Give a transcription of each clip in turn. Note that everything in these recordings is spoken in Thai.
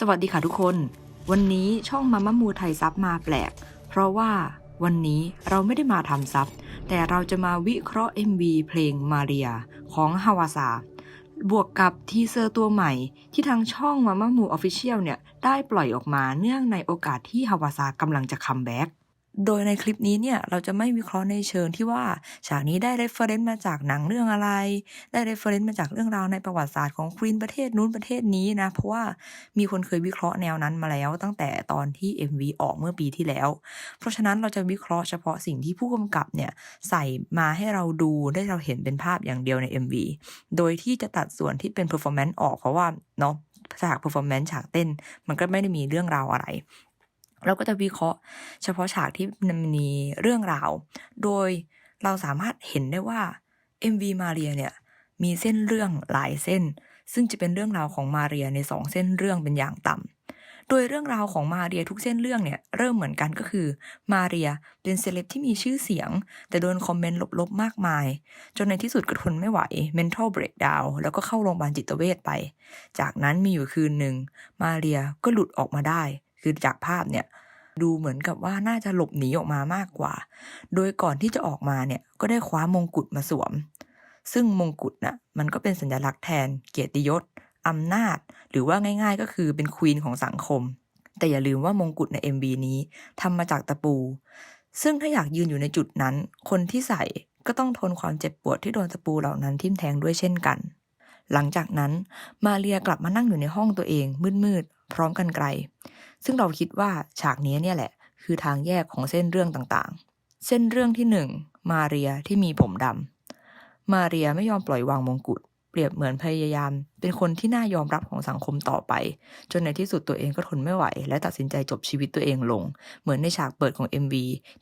สวัสดีค่ะทุกคน วันนี้ช่องมาม่ามูไทยซับมาแปลก เพราะว่าวันนี้เราไม่ได้มาทำซับแต่เราจะมาวิเคราะห์ MV เพลงมาเรียของฮาวาซาบวกกับทีเซอร์ตัวใหม่ ที่ทางช่องมาม่ามูออฟฟิเชียลเนี่ย ได้ปล่อยออกมาเนื่องในโอกาสที่ฮาวาซากำลังจะคัมแบ็ก โดยในคลิปนี้เนี่ยเราจะไม่วิเคราะห์ในเชิงที่ว่าฉากนี้ได้เรฟเฟรนซ์มาจากหนังเรื่องอะไร ได้เรฟเฟรนซ์มาจากเรื่องราวในประวัติศาสตร์ของควีนประเทศนู้นประเทศนี้นะ เพราะว่ามีคนเคยวิเคราะห์แนวนั้นมาแล้วตั้งแต่ตอนที่ MV ออกเมื่อปีที่แล้ว เพราะฉะนั้นเราจะวิเคราะห์เฉพาะสิ่งที่ผู้กำกับเนี่ยใส่มาให้เราดูได้เราเห็นเป็นภาพอย่างเดียวใน MV โดยที่จะตัดส่วนที่เป็น performance ออกเพราะว่าเนาะฉาก performance ฉากเต้น มันก็ไม่ได้มีเรื่องราวอะไร เราก็จะวิเคราะห์ เฉพาะฉากที่มันมีเรื่องราว โดยเราสามารถเห็นได้ว่า MV มาเรียเนี่ยมีเส้นเรื่องหลายเส้น ซึ่งจะเป็นเรื่องราวของมาเรียในสองเส้นเรื่องเป็นอย่างต่ำโดยเรื่องราวของมาเรียทุกเส้นเรื่องเนี่ยเริ่มเหมือนกันก็คือมาเรียเป็นเซเลบที่มีชื่อเสียง แต่โดนคอมเมนต์ลบๆมากมาย จนในที่สุดก็ทนไม่ไหว mental breakdown แล้วก็เข้าโรงพยาบาลจิตเวชไป จากนั้นมีอยู่คืนหนึ่งมาเรียก็หลุดออกมาได้ คือจากภาพเนี่ยดูเหมือนกับว่าน่าจะหลบหนีออกมามากกว่า โดยก่อนที่จะออกมาเนี่ยก็ได้คว้ามงกุฎมาสวม ซึ่งมงกุฎน่ะมันก็เป็นสัญลักษณ์แทน เกียรติยศอำนาจ หรือว่าง่าย ๆ ก็คือเป็นควีนของสังคม แต่อย่าลืมว่ามงกุฎใน MV นี้ทำมาจากตะปู ซึ่งถ้าอยากยืนอยู่ในจุดนั้น คนที่ใส่ก็ต้องทนความเจ็บปวดที่โดนตะปูเหล่านั้นทิ่มแทงด้วยเช่นกัน หลังจากนั้นมาเรียกลับมานั่งอยู่ในห้องตัวเองมืด พร้อมกันไกล ซึ่งเราคิดว่าฉากนี้เนี่ยแหละ คือทางแยกของเส้นเรื่องต่างๆ เส้นเรื่องที่หนึ่งมาเรียที่มีผมดำมาเรียไม่ยอมปล่อยวางมงกุฎเปรียบเหมือนพยายาม เป็นคนที่น่ายอมรับของสังคมต่อไป จนในที่สุดตัวเองก็ทนไม่ไหว และตัดสินใจจบชีวิตตัวเองลง เหมือนในฉากเปิดของ MV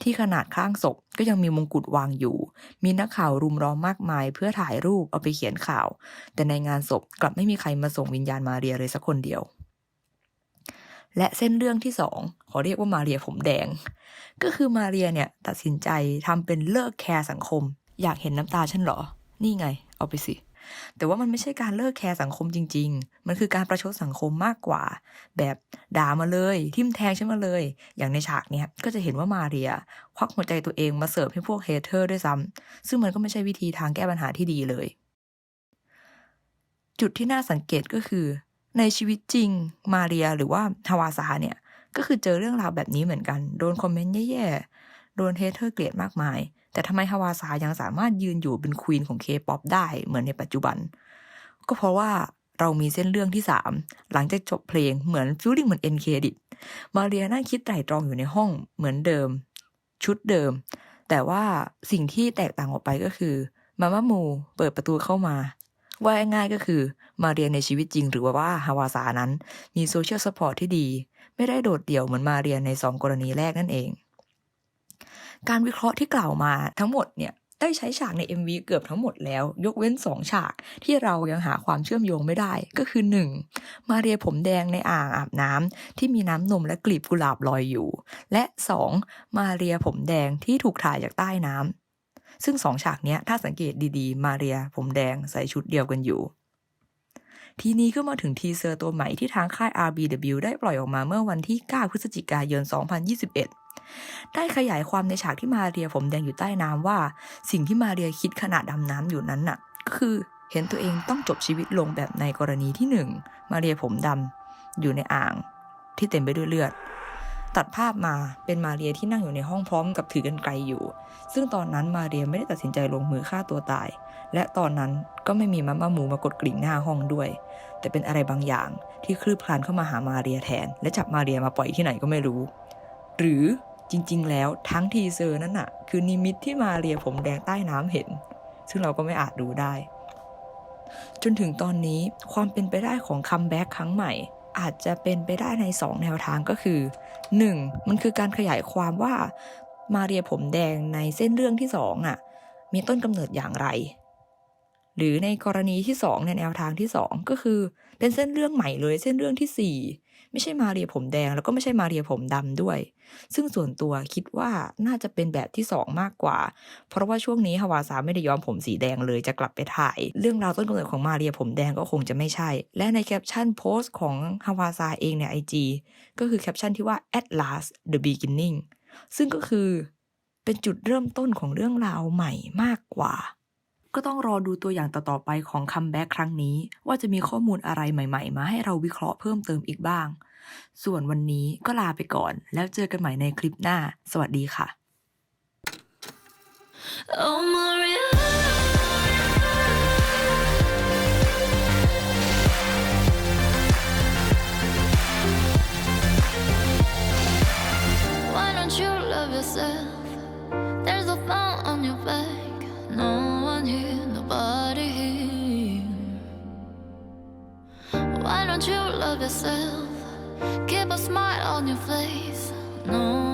ที่ขนาดข้างศพก็ยังมีมงกุฎวางอยู่ มีนักข่าวรุมล้อมมากมาย เพื่อถ่ายรูปเอาไปเขียนข่าว แต่ในงานศพกลับไม่มีใครมาส่งวิญญาณมาเรียเลยสักคนเดียว และเส้นเรื่องที่สองขอเรียกว่ามาเรียผมแดง ก็คือมาเรียเนี่ยตัดสินใจทำเป็นเลิกแคร์สังคม อยากเห็นน้ำตาฉันเหรอ นี่ไง เอาไปสิแต่ว่ามันไม่ใช่การเลิกแคร์สังคมจริง ๆ มันคือการประชดสังคมมากกว่า แบบด่ามาเลย ทิมแทงฉันมาเลย อย่างในฉากเนี้ยก็จะเห็นว่ามาเรีย ควักหัวใจตัวเองมาเสิร์ฟให้พวกเฮเทอร์ด้วยซ้ำซึ่งมันก็ไม่ใช่วิธีทางแก้ปัญหาที่ดีเลย จุดที่น่าสังเกตก็คือ ในชีวิตจริงมาเรียหรือว่าฮวาซาเนี่ยก็คือเจอเรื่องราวแบบนี้เหมือนกัน โดนคอมเมนต์แย่ๆ โดนเฮเทอร์เกลียดมากมาย แต่ทำไมฮาวาซายังสามารถยืนอยู่เป็นควีนของเคป๊อปได้เหมือนในปัจจุบัน ก็เพราะว่าเรามีเส้นเรื่องที่ 3 หลังจากจบเพลงเหมือนฟิลลิ่งเหมือนเอ็นเครดิตมาเรียนั่งคิดไตร่ตรองอยู่ในห้องเหมือนเดิม ชุดเดิม แต่ว่าสิ่งที่แตกต่างออกไปก็คือมาม่ามูเปิดประตูเข้ามา ว่าง่ายๆก็คือ มาเรียนในชีวิตจริง หรือว่าฮาวาซานั้น มีโซเชียลสปอร์ตที่ดี ไม่ได้โดดเดี่ยวเหมือนมาเรียนในสองกรณีแรกนั่นเอง การวิเคราะห์ที่กล่าวมาทั้งหมดเนี่ยได้ใช้ฉากใน MV เกือบทั้งหมดแล้ว ยกเว้น 2 ฉากที่เรายังหาความเชื่อมโยงไม่ได้ ก็คือ 1. มาเรียผมแดงในอ่างอาบน้ำที่มีน้ำนมและกลีบกุหลาบลอยอยู่ และ 2. มาเรียผมแดงที่ถูกถ่ายจากใต้น้ำ ซึ่งสองฉากนี้ถ้าสังเกตดีๆ มาเรีย ผมแดงใส่ชุดเดียวกันอยู่ ทีนี้ก็มาถึงทีเซอร์ตัวใหม่ที่ทางค่าย RBW ได้ปล่อยออกมาเมื่อวันที่ 9 พฤศจิกายน 2021 ได้ขยายความในฉากที่มาเรียผมแดงอยู่ใต้น้ำว่า สิ่งที่มาเรียคิดขณะดำน้ำอยู่นั้นน่ะก็คือเห็นตัวเองต้องจบชีวิตลงแบบในกรณีที่หนึ่งมาเรียผมดำอยู่ในอ่างที่เต็มไปด้วยเลือด ตัดภาพมาเป็นมาเรียที่นั่งอยู่ในห้องพร้อมกับถือกันไกลอยู่ ซึ่งตอนนั้นมาเรียไม่ได้ตัดสินใจลงมือฆ่าตัวตาย และตอนนั้นก็ไม่มีมาม่าหมูมากดกริ่งหน้าห้องด้วย แต่เป็นอะไรบางอย่างที่คลืบคลานเข้ามาหามาเรียแทน และจับมาเรียมาปล่อยที่ไหนก็ไม่รู้ หรือจริง ๆ แล้วทั้งทีเซอร์นั่นน่ะ คือนิมิตที่มาเรียผมแดงใต้น้ำเห็น ซึ่งเราก็ไม่อาจรู้ได้ จนถึงตอนนี้ความเป็นไปได้ของคัมแบ็กครั้งใหม่ อาจจะเป็นไปได้ใน 2 แนวทางก็คือ 1. มันคือการขยายความว่ามาเรียผมแดงในเส้นเรื่องที่2อะมีต้นกำเนิดอย่างไร หรือในกรณีที่สองในแนวทางที่สองก็คือเป็นเส้นเรื่องใหม่เลยเส้นเรื่องที่สี่ไม่ใช่มาเรียผมแดง แล้วก็ไม่ใช่มาเรียผมดำด้วย ซึ่งส่วนตัวคิดว่าน่าจะเป็นแบบที่สองมากกว่า เพราะว่าช่วงนี้ฮาวาซาไม่ได้ย้อมผมสีแดงเลยจะกลับไปถ่าย เรื่องราวต้นกำเนิดของมาเรียผมแดงก็คงจะไม่ใช่ และในแคปชั่นโพสต์ของฮาวาซาเองในไอจก็คือแคปชั่นที่ว่า at last the beginning ซึ่งก็คือเป็นจุดเริ่มต้นของเรื่องราวใหม่มากกว่า ก็ต้องรอดูตัวอย่างต่อๆไปของคัมแบ็กครั้งนี้ ว่าจะมีข้อมูลอะไรใหม่ๆ มาให้เราวิเคราะห์เพิ่มเติมอีกบ้าง ส่วนวันนี้ก็ลาไปก่อน แล้วเจอกันใหม่ในคลิปหน้า สวัสดีค่ะ Oh, Maria. Yourself? Keep a smile on your face. No